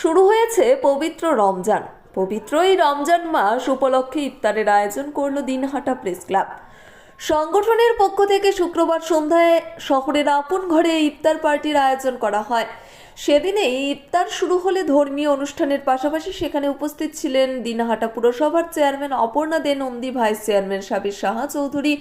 শুরু হয়েছে পবিত্র রমজান। পবিত্র এই রমজান মাস উপলক্ষে ইফতারের আয়োজন করল দিনহাটা প্রেস ক্লাব। সংগঠনের পক্ষ থেকে শুক্রবার সন্ধ্যায় শহরের আপন ঘরে ইফতার পার্টির আয়োজন করা হয়। সেদিনে ইফতার শুরু হলে ধর্মীয় অনুষ্ঠানের পাশাপাশি সেখানে উপস্থিত ছিলেন দিনহাটা পুরসভার chairman Aparna De Nandi vice chairman Sabir Saha Chowdhury,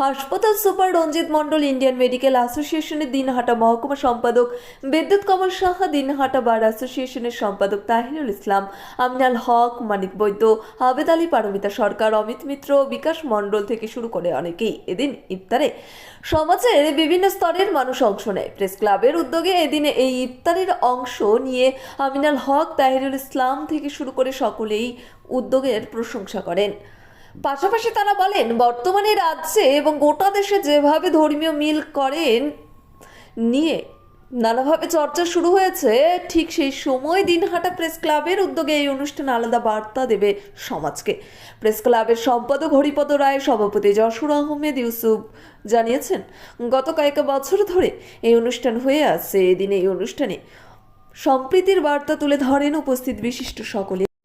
হাসপাতাল super Ranjit Mondal, Indian medical অ্যাসোসিয়েশনের দিনহাটা মহকুমা সম্পাদক বিদ্যুৎ কমল সাহা, দিনহাটা বার অ্যাসোসিয়েশনের সম্পাদক তাহিরুল ইসলাম, আমিনাল হক, মানিক বৈদ্য, আবেদ আলী পারমিতা সরকার, অমিত মিত্র, বিকাশ মণ্ডল থেকে শুরু করে অনেকেই এদিন ইফতারে। সমাজের বিভিন্ন স্তরের মানুষ অংশ নেয়। প্রেস ক্লাবের উদ্যোগে এদিনে এই ইফতারের অংশ নিয়ে আমিনাল হক তাহিরুল ইসলাম থেকে শুরু করে সকলেই উদ্যোগের প্রশংসা করেন। পাশাপাশি তারা বলেন, বর্তমানে রাজ্যে এবং গোটা দেশে যেভাবে ধর্মীয় মিল করেন, নিয়ে নানাভাবে চর্চা শুরু হয়েছে। ঠিক সেই সময় দিনহাটা প্রেস ক্লাবের উদ্যোগে এই অনুষ্ঠান আলাদা বার্তা দেবে সমাজকে। প্রেস ক্লাবের সম্পাদক হরিপদ রায়, সভাপতি যশোর আহমেদ ইউসুফ জানিয়েছেন, গত কয়েক বছর ধরে এই অনুষ্ঠান হয়ে আছে এদিন এই অনুষ্ঠানে সম্প্রীতির বার্তা তুলে ধরেন উপস্থিত বিশিষ্ট সকলে।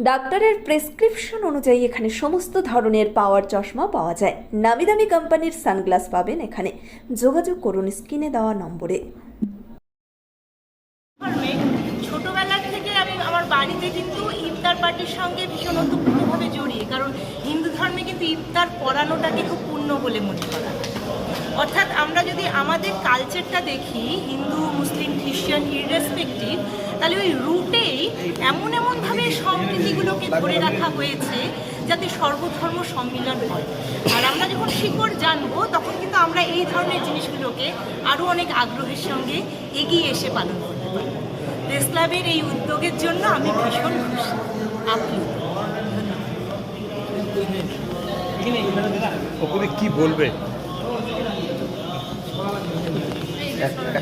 ডাক্তারের প্রেসক্রিপশন অনুযায়ী এখানে সমস্ত ধরনের পাওয়ার চশমা পাওয়া যায়। নামি দামি কোম্পানির সানগ্লাস পাবেন এখানে। যোগাযোগ করুন স্ক্রিনে দেওয়া নম্বরে। ছোটবেলার থেকে আমি আমার বাড়িতে কিন্তু ইফতার পার্টির সঙ্গে ভীষণ ওতপ্রোতভাবে জড়িয়ে, কারণ হিন্দু ধর্মে কিন্তু ইফতার পড়ানোটাকে খুব পূর্ণ বলে মনে করা। অর্থাৎ আমরা যদি আমাদের কালচারটা দেখি, হিন্দু, মুসলিম, খ্রিস্টান ইররেসপেক্টিভ তাহলে ওই রুটেই এমন এমনভাবে সম্প্রীতিগুলোকে ধরে রাখা হয়েছে যাতে সর্বধর্ম সম্মিলন হয়। আর আমরা যখন শিকড় জানব, তখন কিন্তু আমরা এই ধরনের জিনিসগুলোকে আরও অনেক আগ্রহের সঙ্গে এগিয়ে এসে পালন করতে পারব প্রেস ক্লাবের এই উদ্যোগের জন্য আমি ভীষণ খুশি। আপ্লুত ওপরে কি বলবে? Yeah.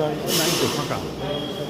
先拿一百块